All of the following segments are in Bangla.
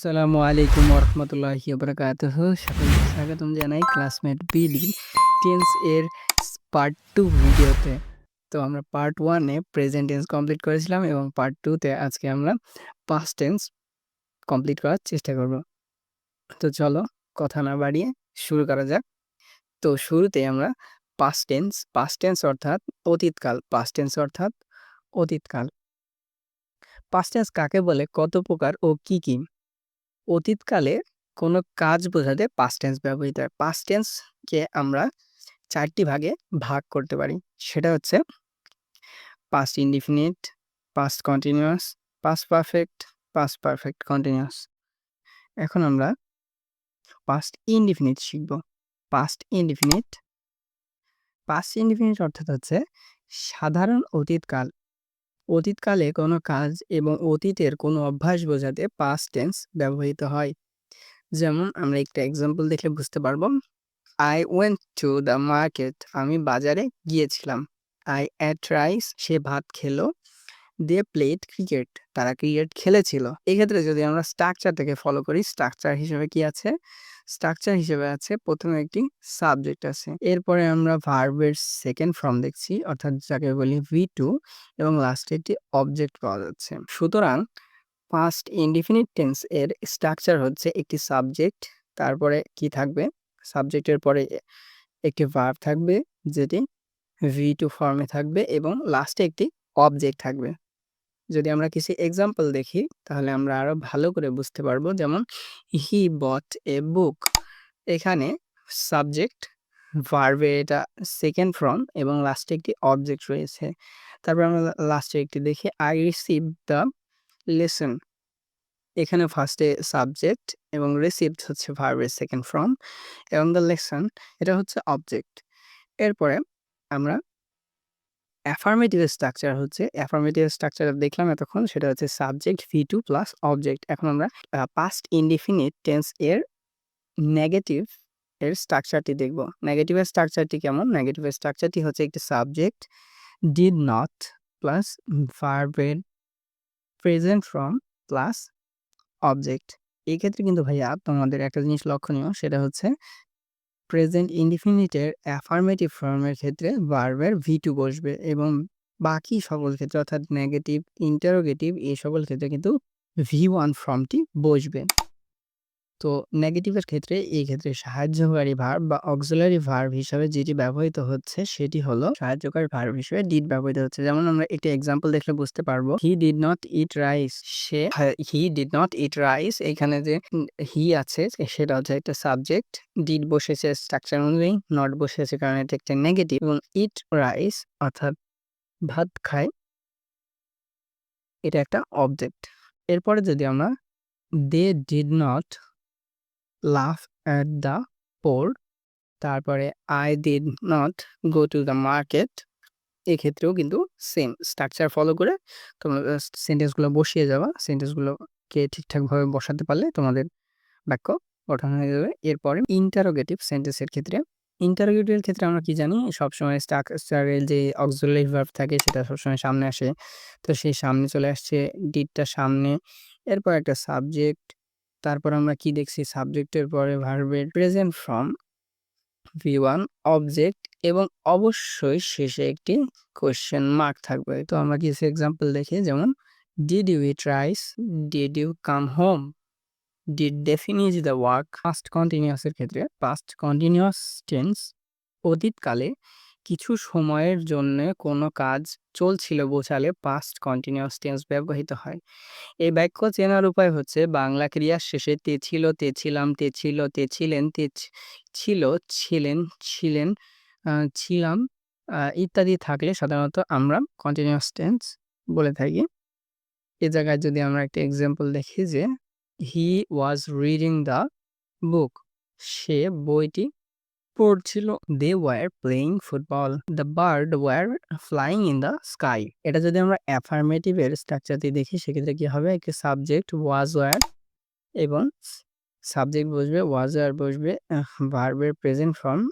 আসসালামু আলাইকুম ওরহমতুল্লাহি ওবরাকাতুহ। সকলকে স্বাগতম জানাই ক্লাসমেট বিডি টেন্স এর পার্ট টু ভিডিওতে। তো আমরা পার্ট ওয়ানে প্রেজেন্ট টেন্স কমপ্লিট করেছিলাম এবং পার্ট টুতে আজকে আমরা পাস্ট টেন্স কমপ্লিট করার চেষ্টা করব। তো চলো কথা না বাড়িয়ে শুরু করা যাক। তো শুরুতে আমরা পাস্ট টেন্স পাস্ট টেন্স অর্থাৎ অতীতকাল পাস্ট টেন্স অর্থাৎ অতীতকাল। পাস্ট টেন্স কাকে বলে, কত প্রকার ও কি কি? অতীতকালে কোনো কাজ বোঝাতে পাস্ট টেন্স ব্যবহৃত হয়। পাস্ট টেন্সকে আমরা চারটি ভাগে ভাগ করতে পারি। সেটা হচ্ছে past indefinite past continuous past perfect past perfect continuous এখন আমরা পাস্ট ইনডিফিনিট শিখব। পাস্ট ইনডিফিনিট পাস্ট ইনডিফিনিট অর্থাৎ হচ্ছে সাধারণ অতীতকাল। অতীতকালে কোনো কাজ এবং অতীতের কোনো অভ্যাস বোঝাতে পাস্ট টেন্স ব্যবহৃত হয়। যেমন আমরা একটা এক্সাম্পল দেখলে বুঝতে পারব। I went to the market আমি বাজারে গিয়েছিলাম। আই অ্যাট রাইস সে ভাত খেলো। দে প্লেট ক্রিকেট তারা ক্রিকেট খেলেছিল। এক্ষেত্রে যদি আমরা স্ট্রাকচারটাকে ফলো করি স্ট্রাকচার হিসেবে কি আছে? স্ট্রাকচার হিসেবে আছে, প্রথমে একটি সাবজেক্ট আছে। এরপরে আমরা ভার্বের সেকেন্ড ফর্ম দেখছি, অর্থাৎ যাকে বলি ভি টু এবং লাস্টে একটি অবজেক্ট পাওয়া যাচ্ছে। সুতরাং পাস্ট ইনডিফিনিট টেন্স এর স্ট্রাকচার হচ্ছে একটি সাবজেক্ট তারপরে কি থাকবে? সাবজেক্টের পরে একটি ভার্ব থাকবে, যেটি ভি টু ফর্মে থাকবে, এবং লাস্টে একটি অবজেক্ট থাকবে। যদি আমরা কিছু এক্সাম্পল দেখি, তাহলে আমরা আরও ভালো করে বুঝতে পারব। যেমন হি বট এ বুক এখানে সাবজেক্ট ভার্বে এটা সেকেন্ড ফর্ম এবং লাস্টে একটি অবজেক্ট রয়েছে। তারপর আমরা লাস্টে একটি দেখি আই রিসিভ দ্য লেসন এখানে ফার্স্টে সাবজেক্ট এবং রিসিভড হচ্ছে ভার্বের সেকেন্ড ফর্ম এবং দ্য লেসন এটা হচ্ছে অবজেক্ট এরপরে আমরা অ্যাফার্মেটিভ স্ট্রাকচার হচ্ছে অ্যাফার্মেটিভ স্ট্রাকচার দেখলাম এতক্ষণ, সেটা হচ্ছে subject V two plus object এখন আমরা পাস্ট ইনডিফিনিট টেন্স এর নেগেটিভ এর স্ট্রাকচারটি দেখব। নেগেটিভের স্ট্রাকচারটি কেমন? নেগেটিভের স্ট্রাকচারটি হচ্ছে একটি সাবজেক্ট ডিড নট প্লাস ভার্বের প্রেজেন্ট ফ্রম প্লাস অবজেক্ট এই ক্ষেত্রে কিন্তু ভাইয়া তোমাদের একটা জিনিস লক্ষণীয়, সেটা হচ্ছে প্রেজেন্ট ইনডিফিনিটের অ্যাফার্মেটিভ ফর্মের ক্ষেত্রে ভার্বের ভি টু বসবে এবং বাকি সকল ক্ষেত্রে, অর্থাৎ নেগেটিভ ইন্টারোগেটিভ এই সকল ক্ষেত্রে কিন্তু ভি ওয়ান ফর্মটি বসবে। তো নেগেটিভের ক্ষেত্রে এই ক্ষেত্রে সাহায্যকারী ভার্ব বা অক্সিলারি ভার্ব হিসাবে যেটি ব্যবহৃত হচ্ছে সেটি হলো সাহায্যকারী ভার্ব হিসেবে ডিড ব্যবহৃত হচ্ছে। যেমন আমরা একটি এক্সাম্পল দেখলে বুঝতে পারব he did not eat rice say he did not eat rice এখানে যে হি আছে, সেটা হচ্ছে একটা সাবজেক্ট ডিড বসেছে স্ট্রাকচার অনুযায়ী নট বসেছে কারণ এটা একটা নেগেটিভ এবং ইট রাইস অর্থাৎ ভাত খায়, এটা একটা অবজেক্ট এরপরে যদি আমরা they did not love at the poor তারপরে I did not go to the market এক্ষেত্রেও কিন্তু সেম স্ট্রাকচার ফলো করে তোমরা সেন্টেন্সগুলো বসিয়ে যাওয়া সেন্টেন্সগুলোকে ঠিকঠাকভাবে বসাতে পারলে তোমাদের বাক্য গঠন হয়ে যাবে। এরপরে ইন্টারোগেটিভ সেন্টেন্সের ক্ষেত্রে ইন্টারোগেটিভের ক্ষেত্রে আমরা কি জানি, সবসময় স্ট্রাকচারের যে অক্সিলারি ভার্ব থাকে সেটা সবসময় সামনে আসে। তো সেই সামনে চলে আসছে ডিটটা সামনে, এরপর একটা সাবজেক্ট তারপর আমরা কি দেখছি? সাবজেক্টের পরে ভার্বের present form V one object এবং অবশ্যই শেষে একটি কোয়েশ্চেন মার্ক থাকবে। তো আমরা কিছু এক্সাম্পল দেখি, যেমন did you eat rice did you come home did ডেফিনিজ the work past কন্টিনিউয়াসের ক্ষেত্রে পাস্ট কন্টিনিউয়াস টেন্স অতীতকালে কিছু সময়ের জন্য কোনো কাজ চলছিল বোঝালে পাস্ট কন্টিনিউয়াস টেন্স ব্যবহৃত হয়। এই বাক্য চেনার উপায় হচ্ছে বাংলা ক্রিয়ার শেষে তে ছিল, তে ছিলাম, তে ছিল, তে ছিলেন, তে ছিল, ছিলেন ছিলেন ছিলাম ইত্যাদি থাকলে সাধারণত আমরা কন্টিনিউয়াস টেন্স বলে থাকি। এ জায়গায় যদি আমরা একটা এক্সাম্পল দেখি যে হি ওয়াজ রিডিং দ্য বুক সে বইটি পড়ছিল they were playing football the bird were flying in the sky এটা যদি আমরা অ্যাফার্মেটিভের স্ট্রাকচারটি দেখি, সেক্ষেত্রে কি হবে? একটি সাবজেক্ট ওয়াজ ওয়ার এবং সাবজেক্ট বসবে ওয়াজ ওয়ার বসবে ভার্বের present form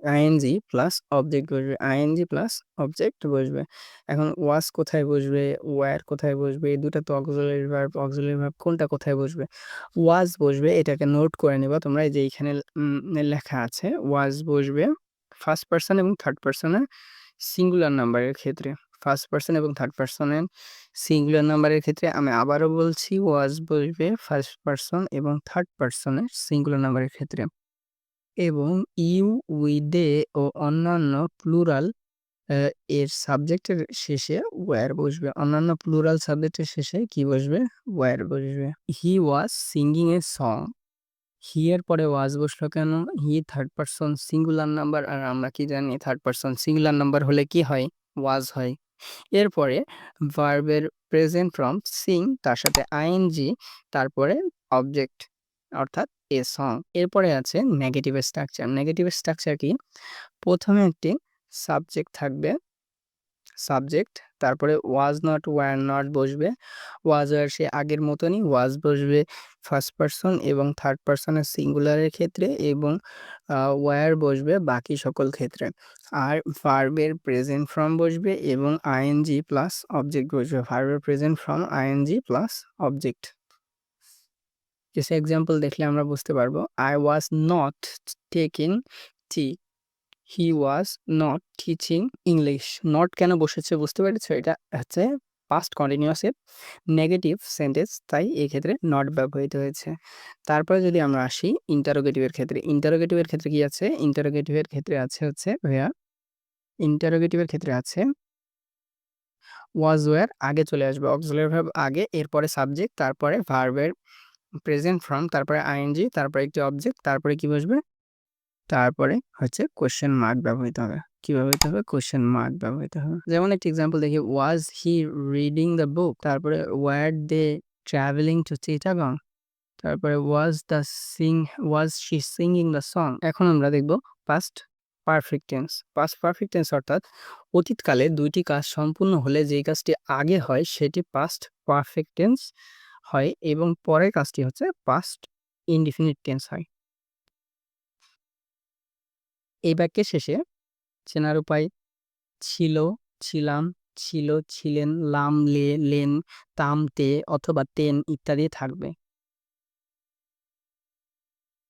ING plus object বসবে, আইএনজি প্লাস অবজেক্ট বসবে। এখন ওয়াজ কোথায় বসবে, ওয়্যার কোথায় বসবে, এই দুটা তো অক্সিলারি ভার্ব অক্সিলারি ভার্ব কোনটা কোথায় বসবে? ওয়াজ বসবে, এটাকে নোট করে নেবা তোমরা, এই যে এইখানে লেখা আছে ওয়াজ বসবে ফার্স্ট পার্সন এবং থার্ড পার্সনের সিঙ্গুলার নাম্বারের ক্ষেত্রে। ফার্স্ট পার্সন এবং থার্ড পার্সনের সিঙ্গুলার নাম্বারের ক্ষেত্রে আমি আবারও বলছি ওয়াজ বসবে ফার্স্ট পার্সন এবং থার্ড পার্সনের সিঙ্গুলার নাম্বারের ক্ষেত্রে। এবং ইউ উই দে ও অন্যান্য প্লুরাল এর সাবজেক্টের শেষে ওয়ার বসবে। অন্যান্য প্লুরাল সাবজেক্টের শেষে কি বসবে? ওয়ার বসবে। হি ওয়াজ সিঙ্গিং এ সং হি এর পরে ওয়াজ বসল কেন? He third person singular number আর আমরা কি জানি থার্ড পার্সন সিঙ্গুলার নাম্বার হলে কি হয়? ওয়াজ হয়। এরপরে ভার্বের প্রেজেন্ট ফ্রম সিং তার সাথে আইএনজি তারপরে অবজেক্ট অর্থাৎ এ সং এরপরে আছে নেগেটিভ স্ট্রাকচার নেগেটিভ স্ট্রাকচার কি? প্রথমে একটি সাবজেক্ট থাকবে। সাবজেক্ট তারপরে ওয়াজ নট ওয়ার নট বসবে। ওয়াজ ওয়ার সে আগের মতনই ওয়াজ বসবে ফার্স্ট পার্সন এবং থার্ড পার্সনের সিঙ্গুলারের ক্ষেত্রে এবং ওয়ার বসবে বাকি সকল ক্ষেত্রে। আর ভার্বের প্রেজেন্ট ফর্ম বসবে এবং আইএনজি প্লাস অবজেক্ট বসবে। ভার্বের present form ING plus object কিছু এক্সাম্পল দেখলে আমরা বুঝতে পারব। I was not taking tea he was not teaching English not কেন বসেছে বুঝতে পেরেছ? এটা হচ্ছে পাস্ট কন্টিনিউয়াসের নেগেটিভ সেন্টেন্স তাই এই ক্ষেত্রে নট ব্যবহৃত হয়েছে। তারপরে যদি আমরা আসি ইন্টারোগেটিভের ক্ষেত্রে ইন্টারোগেটিভের ক্ষেত্রে কি আছে? ইন্টারোগেটিভের ক্ষেত্রে আছে হচ্ছে ভাইয়া ইন্টারোগেটিভের ক্ষেত্রে আছে ওয়াজ ওয়ার আগে চলে আসবে। অক্সিলারি ভার্ব আগে, এরপরে সাবজেক্ট তারপরে ভার্বের প্রেজেন্ট ফর্ম তারপরে আইএনজি তারপরে একটি অবজেক্ট তারপরে কি বসবে? তারপরে হচ্ছে কোশ্চেন মার্ক ব্যবহৃত হবে। কি ব্যবহৃত হবে? কোশ্চেন মার্ক ব্যবহৃত হবে। যেমন একটি এক্সাম্পল দেখি ওয়াজ হি রিডিং দ্য বুক তারপরে were they travelling to Chittagong তারপরে was the sing was she singing the song এখন আমরা দেখব past perfect tense past perfect tense অর্থাৎ অতীতকালে দুইটি কাজ সম্পূর্ণ হলে যেই কাজটি আগে হয়, সেটি পাস্ট পারফেক্ট টেন্স হয় এবং পরের কাজটি হচ্ছে পাস্ট ইনডিফিনিট টেন্স হয়। এই বাক্যের শেষে চেনার উপায় ছিল, ছিলাম, ছিল, ছিলেন, লাম, লে, লেন, তাম, তে অথবা তেন ইত্যাদি থাকবে।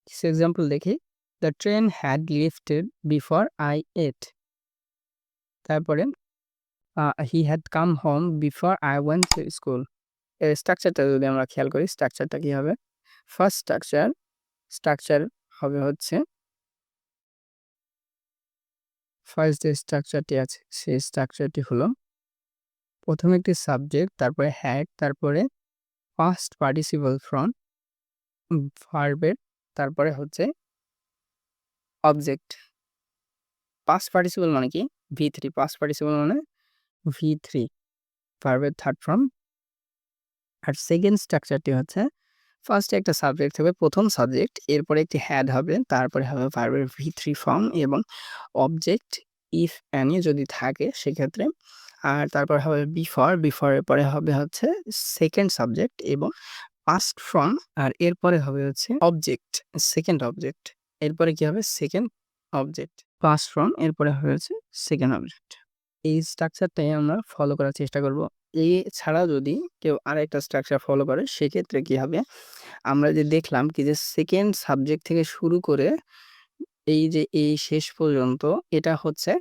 কিছু এক্সাম্পল দেখি। The train had lifted before I ate তারপরে he had come home before I went to school এর স্ট্রাকচারটা যদি আমরা খেয়াল করি স্ট্রাকচারটা কি হবে? ফার্স্ট স্ট্রাকচার স্ট্রাকচার হবে হচ্ছে ফার্স্ট যে স্ট্রাকচারটি আছে, সেই স্ট্রাকচারটি হলো প্রথমে একটি সাবজেক্ট তারপরে হ্যাড তারপরে ফার্স্ট পার্টিসিপল ফ্রম ভার্বের তারপরে হচ্ছে অবজেক্ট পাস্ট পার্টিসিপল মানে কি? ভি থ্রি পাস্ট পার্টিসিপল মানে ভি থ্রি ভার্বের থার্ড ফর্ম আর সেকেন্ড স্ট্রাকচারটি হচ্ছে ফার্স্টে একটা সাবজেক্ট থাকবে প্রথম সাবজেক্ট এরপরে একটি হ্যাড হবে, তারপরে হবে ভার্বের ভি থ্রি ফর্ম এবং অবজেক্ট ইফ অ্যানি যদি থাকে সেক্ষেত্রে, আর তারপর হবে বিফর বিফরের পরে হবে হচ্ছে সেকেন্ড সাবজেক্ট এবং পাস্ট ফর্ম আর এরপরে হবে হচ্ছে অবজেক্ট সেকেন্ড অবজেক্ট এরপরে কি হবে সেকেন্ড অবজেক্ট পাস্ট ফর্ম এরপরে হবে হচ্ছে সেকেন্ড অবজেক্ট এই স্ট্রাকচারটাই আমরা ফলো করার চেষ্টা করব। এছাড়া যদি কেউ আরেকটা স্ট্রাকচার ফলো করে, সেক্ষেত্রে কি হবে? আমরা যে দেখলাম কি যে সেকেন্ড সাবজেক্ট থেকে শুরু করে এই যে এই শেষ পর্যন্ত এটা হচ্ছে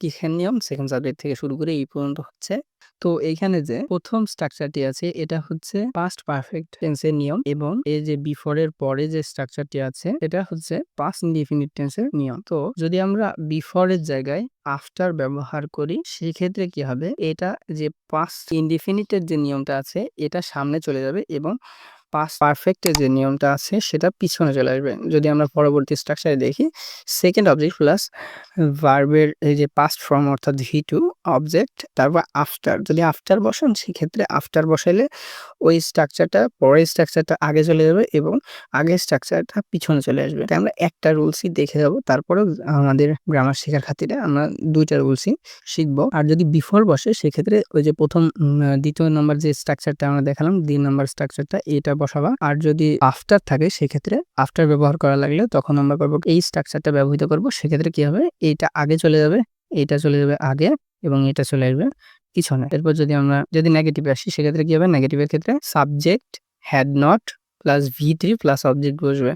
কিসের নিয়ম? সেকেন্ড সাবজেক্ট থেকে শুরু করে এই পর্যন্ত হচ্ছে। তো এইখানে যে প্রথম স্ট্রাকচারটি আছে, এটা হচ্ছে পাস্ট পারফেক্ট টেন্সের নিয়ম এবং এই যে বিফোরের পরে যে স্ট্রাকচারটি আছে এটা হচ্ছে পাস্ট ইনডিফিনিট টেন্সের নিয়ম। তো যদি আমরা বিফোরের জায়গায় আফটার ব্যবহার করি, সেক্ষেত্রে কি হবে? এটা যে পাস্ট ইনডিফিনিটের যে নিয়মটা আছে, এটা সামনে চলে যাবে এবং পাস্ট পারফেক্টের যে নিয়মটা আছে, সেটা পিছনে চলে আসবে। যদি আমরা পরবর্তী স্ট্রাকচারে দেখি সেকেন্ড অবজেক্ট প্লাস ভার্বের এই যে পাস্ট ফর্ম অর্থাৎ ভি টু অবজেক্ট তারপর আফটার যদি আফটার বসান, সেক্ষেত্রে আফটার বসাইলে ওই স্ট্রাকচারটা পরের স্ট্রাকচারটা আগে চলে যাবে এবং আগের স্ট্রাকচারটা পিছনে চলে আসবে। তাই আমরা একটা রুলসই দেখে যাব, তারপরেও আমাদের গ্রামার শেখার খাতিরে আমরা দুইটা রুলসই শিখব। আর যদি বিফোর বসে, সেক্ষেত্রে ওই যে প্রথম দ্বিতীয় নম্বর যে স্ট্রাকচারটা আমরা দেখালাম দুই নম্বর স্ট্রাকচারটা এটা বসাবা। আর যদি আফটার থাকে, সেক্ষেত্রে আফটার ব্যবহার করা লাগলে তখন আমরা করব, এই স্ট্রাকচারটা ব্যবহৃত করব, সেক্ষেত্রে কি হবে? এইটা আগে চলে যাবে, এইটা চলে যাবে আগে এবং এটা চলে আসবে পিছনে। এরপর যদি আমরা, যদি নেগেটিভে আসি, সেক্ষেত্রে কি হবে? নেগেটিভের ক্ষেত্রে subject had not plus V three plus object বসবে।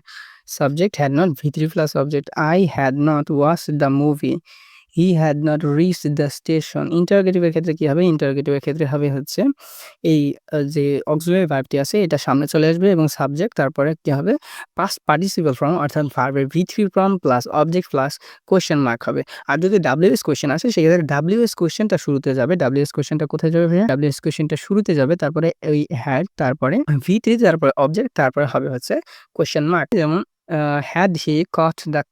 Subject had not V three plus object I had not watch the movie he had not reach the station ইন্টারগেটিভের ক্ষেত্রে কি হবে? ইন্টারগেটিভের ক্ষেত্রে হবে হচ্ছে এই যে অক্সিলারি ভার্বটি আছে, এটা সামনে চলে আসবে এবং সাবজেক্ট তারপরে কী হবে? পাস্ট পার্টিসিপাল ফর্ম অর্থাৎ ভার্বের V three form plus object plus question mark হবে। আর যদি ডাব্লিউ এস কোয়েশ্চেন আসে, সেক্ষেত্রে ডাব্লিউ এস কোয়েশ্চেনটা শুরুতে যাবে। ডাব্লিউ এস কোয়েশ্চেনটা কোথায় যাবে ভাইয়া? ডাব্লিউ এস কোয়েশ্চেনটা শুরুতে যাবে, তারপরে ওই হ্যাড তারপরে ভি থ্রি তারপরে অবজেক্ট তারপরে হবে হচ্ছে কোয়েশ্চেন মার্ক যেমন had he caught the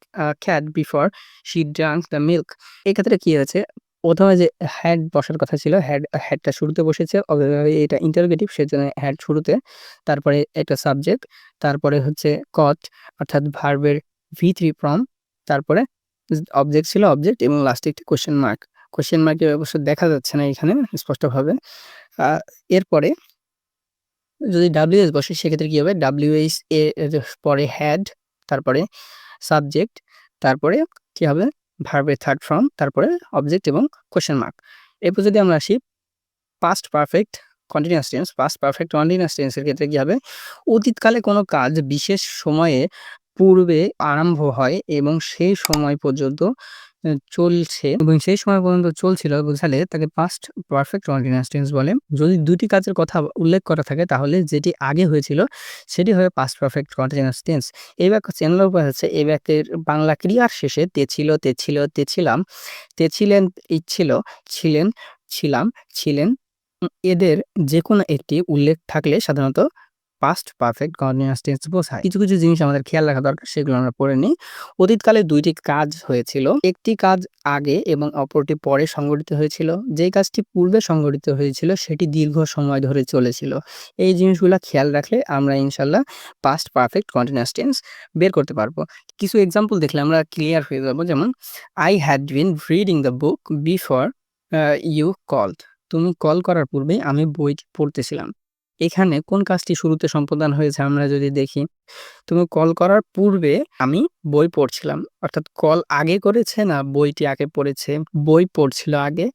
cat before she drank the milk এক্ষেত্রে কি হয়েছে? প্রথমে যে হ্যাড বসার কথা ছিল হ্যাড হ্যাডটা শুরুতে বসেছে এটা ইন্টারোগেটিভ সেজন্য হ্যাড শুরুতে, তারপরে একটা সাবজেক্ট তারপরে হচ্ছে কট অর্থাৎ ভার্বের ভি থ্রি ফ্রম তারপরে অবজেক্ট ছিল অবজেক্ট এবং লাস্টে একটি কোশ্চেন মার্ক কোশ্চেন মার্কের অবশ্য দেখা যাচ্ছে না এখানে, স্পষ্টভাবে। এরপরে যদি ডাব্লিউএস বসে, সেক্ষেত্রে কী হবে? ডাব্লিউএস এর পরে হ্যাড তারপরে সাবজেক্ট তারপরে কি হবে? ভার্বের থার্ড ফর্ম তারপরে অবজেক্ট এবং কোশ্চেন মার্ক এরপর যদি আমরা আসি past perfect continuous tense past perfect continuous টেন্সের ক্ষেত্রে কী হবে? অতীতকালে কোনো কাজ বিশেষ সময়ে পূর্বে আরম্ভ হয় এবং সেই সময় পর্যন্ত চলছে এবং সেই সময় পর্যন্ত চলছিল বোঝালে তাকে পাস্ট পারফেক্ট কন্টিনিউয়াস টেন্স বলে। যদি দুটি কাজের কথা উল্লেখ করা থাকে তাহলে যেটি আগে হয়েছিল সেটি হবে পাস্ট পারফেক্ট কন্টিনিউয়াস টেন্স। এই বাক্য চ্যানেলের উপর হচ্ছে এই বাক্যের বাংলা ক্রিয়ার শেষে তে ছিল তে ছিল, তে ছিলাম, তে ছিলেন ইচ্ছিল ছিলেন, ছিলাম, ছিলেন, এদের যে কোনো একটি উল্লেখ থাকলে সাধারণত পাস্ট পারফেক্ট কন্টিনিউয়াস টেন্স বোঝায়। কিছু কিছু জিনিস আমাদের খেয়াল রাখা দরকার, সেগুলো আমরা পড়ে নিই। অতীতকালে দুইটি কাজ হয়েছিল। একটি কাজ আগে এবং অপরটি পরে সংগঠিত হয়েছিল। যেই কাজটি পূর্বে সংগঠিত হয়েছিল, সেটি দীর্ঘ সময় ধরে চলেছিল। এই জিনিসগুলো খেয়াল রাখলে আমরা ইনশাল্লাহ পাস্ট পারফেক্ট কন্টিনিউয়াস টেন্স বের করতে পারব। কিছু এক্সাম্পল দেখলে আমরা ক্লিয়ার হয়ে যাব। যেমন I had been reading the book before you called তুমি কল করার পূর্বেই আমি বই পড়তেছিলাম। এখানে কোন কাজটি শুরুতে সম্পাদন হয়েছে আমরা যদি দেখি। তুমি কল করার পূর্বে আমি বই পড়ছিলাম। অর্থাৎ কল আগে করেছে না বইটি আগে পড়েছে? বই পড়ছিল আগে,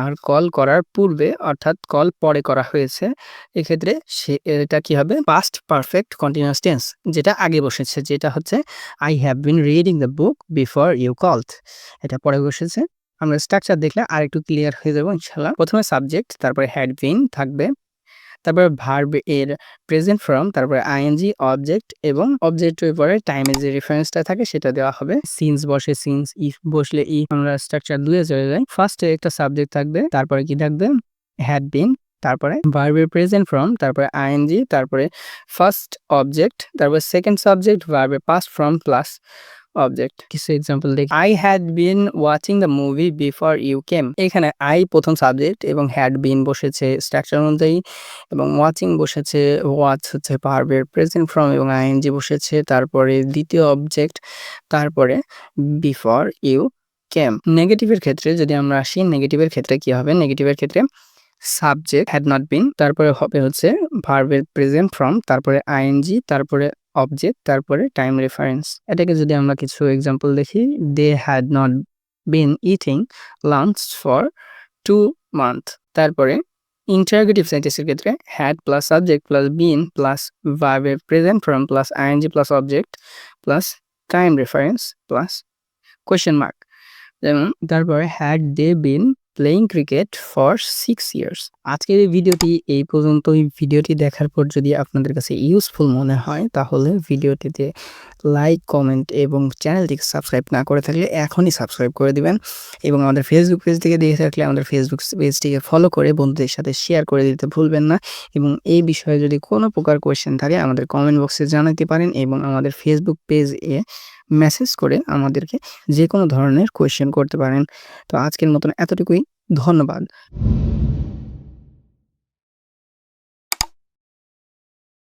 আর কল করার পূর্বে অর্থাৎ কল পরে করা হয়েছে। এক্ষেত্রে সে, এটা কি হবে? পাস্ট পারফেক্ট কন্টিনিউয়াস টেন্স যেটা আগে বসেছে, যেটা হচ্ছে I have been reading the book before you called এটা পরে বসেছে। আমরা স্ট্রাকচার দেখলে আর একটু ক্লিয়ার হয়ে যাব, ইনশাল্লাহ। প্রথমে সাবজেক্ট তারপরে হ্যাড বিন থাকবে। তারপরে ভার্ব এর প্রেজেন্ট ফর্ম তারপরে আইএনজি অবজেক্ট এবং অবজেক্টের পরে টাইমের যে রেফারেন্সটা থাকে সেটা দেওয়া হবে। সিন্স বসে সিন্স ইফ বসলে ই আমরা স্ট্রাকচার দুয়ে চলে যাই। ফার্স্টে একটা সাবজেক্ট থাকবে, তারপরে কি থাকবে? হ্যাড বিন তারপরে ভার্বের প্রেজেন্ট ফর্ম তারপরে আইএনজি তারপরে ফার্স্ট অবজেক্ট তারপরে সেকেন্ড সাবজেক্ট ভার্বের পাস্ট ফর্ম প্লাস অবজেক্ট কিছু এক্সাম্পল দেখি I had been watching the movie before you came এখানে আই প্রথম সাবজেক্ট এবং হ্যাড বিন বসেছে স্ট্রাকচার অনুযায়ী এবং ওয়াচিং বসেছে ওয়াচ হচ্ছে পারবের প্রেজেন্ট ফর্ম এবং আইএনজি বসেছে তারপরে দ্বিতীয় অবজেক্ট তারপরে বিফোর ইউ কেম নেগেটিভের ক্ষেত্রে যদি আমরা আসি নেগেটিভের ক্ষেত্রে কি হবে? নেগেটিভের ক্ষেত্রে সাবজেক্ট হ্যাড নট বিন তারপরে হবে হচ্ছে ভার্বের প্রেজেন্ট ফর্ম তারপরে আইএনজি তারপরে অবজেক্ট তারপরে টাইম রেফারেন্স এটাকে যদি আমরা কিছু এক্সাম্পল দেখি they had not been eating lunch for two month তারপরে ইন্টারগেটিভ সেন্টেন্সের ক্ষেত্রে had plus subject plus been plus ভার্বের present form plus ING plus object plus time reference plus question mark যেমন, তারপরে had they been playing cricket for six years আজকের এই ভিডিওটি, এই পর্যন্ত এই ভিডিওটি দেখার পর যদি আপনাদের কাছে ইউজফুল মনে হয়, তাহলে ভিডিওটিতে লাইক কমেন্ট এবং চ্যানেলটিকে সাবস্ক্রাইব না করে থাকলে এখনই সাবস্ক্রাইব করে দিবেন। এবং আমাদের ফেসবুক পেজ থেকে দেখে থাকলে আমাদের ফেসবুক পেজটিকে ফলো করে বন্ধুদের সাথে শেয়ার করে দিতে ভুলবেন না। এবং এই বিষয়ে যদি কোনো প্রকার কোয়েশ্চেন থাকে, আমাদের কমেন্ট বক্সে জানাতে পারেন এবং আমাদের ফেসবুক পেজ এ মেসেজ করে আমাদেরকে যে কোনো ধরনের কোয়েশ্চেন করতে পারেন। তো আজকের মতন এতটুকুই। ধন্যবাদ।